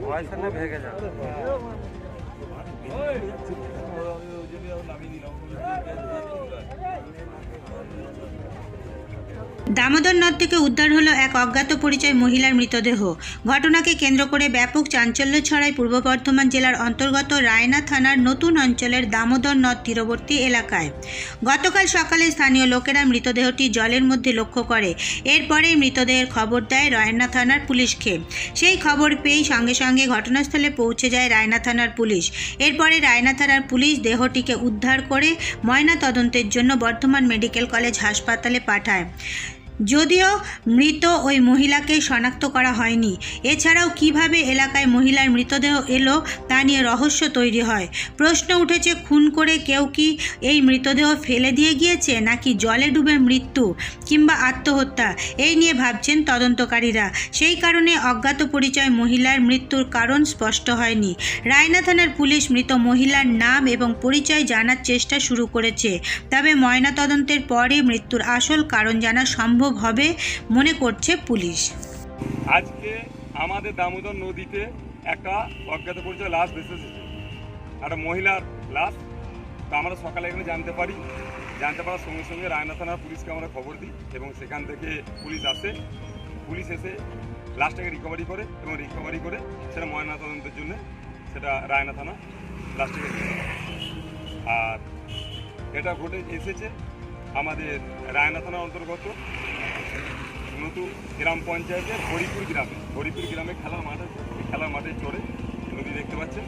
পয়সা না ভেগে যাবে দামোদর নদ থেকে উদ্ধার হলো এক অজ্ঞাত পরিচয় মহিলার মৃতদেহ। ঘটনাকে কেন্দ্র করে ব্যাপক চাঞ্চল্য ছড়ায় পূর্ব বর্ধমান জেলার অন্তর্গত রায়না থানার নতুন অঞ্চলের দামোদর নদ তীরবর্তী এলাকায়। গতকাল সকালে স্থানীয় লোকেরা মৃতদেহটি জলের মধ্যে লক্ষ্য করে। এরপরেই মৃতদেহের খবর দেয় রায়না থানার পুলিশকে। সেই খবর পেয়েই সঙ্গে সঙ্গে ঘটনাস্থলে পৌঁছে যায় রায়না থানার পুলিশ। এরপরে রায়না থানার পুলিশ দেহটিকে উদ্ধার করে ময়না তদন্তের জন্য বর্ধমান মেডিকেল কলেজ হাসপাতালে পাঠায়। যদিও মৃত ওই মহিলাকে শনাক্ত করা হয়নি। এছাড়াও কীভাবে এলাকায় মহিলার মৃতদেহ এলো তা নিয়ে রহস্য তৈরি হয়। প্রশ্ন উঠেছে, খুন করে কেউ কি এই মৃতদেহ ফেলে দিয়ে গিয়েছে নাকি জলে ডুবে মৃত্যু কিংবা আত্মহত্যা? এই নিয়ে ভাবছেন তদন্তকারীরা। সেই কারণে অজ্ঞাত পরিচয় মহিলার মৃত্যুর কারণ স্পষ্ট হয়নি। রায়না থানার পুলিশ মৃত মহিলার নাম এবং পরিচয় জানার চেষ্টা শুরু করেছে। তবে ময়নাতদন্তের পরে মৃত্যুর আসল কারণ জানা সম্ভব হবে মনে করছে পুলিশ। আজকে আমাদের দামোদর নদীতে একটা অজ্ঞাত পরিচয় লাশ ভেসে এসেছে। একটা মহিলার লাশ। তো আমরা সকালে এখানে জানতে পারি। জানতে পারার সঙ্গে সঙ্গে রায়না থানার পুলিশকে আমরা খবর দিই এবং সেখান থেকে পুলিশ আসে। পুলিশ এসে লাশটাকে রিকভারি করে এবং রিকভারি করে সেটা ময়না তদন্তের জন্য সেটা রায়না থানা লাশটাকে আর এটা ঘটে, এসেছে আমাদের রায়না থানার অন্তর্গত। নতুন গ্রাম পঞ্চায়েতের হরিপুর গ্রামে হরিপুর গ্রামে খেলার মাঠ আছে খেলার মাঠে চড়ে নদী দেখতে পাচ্ছেন।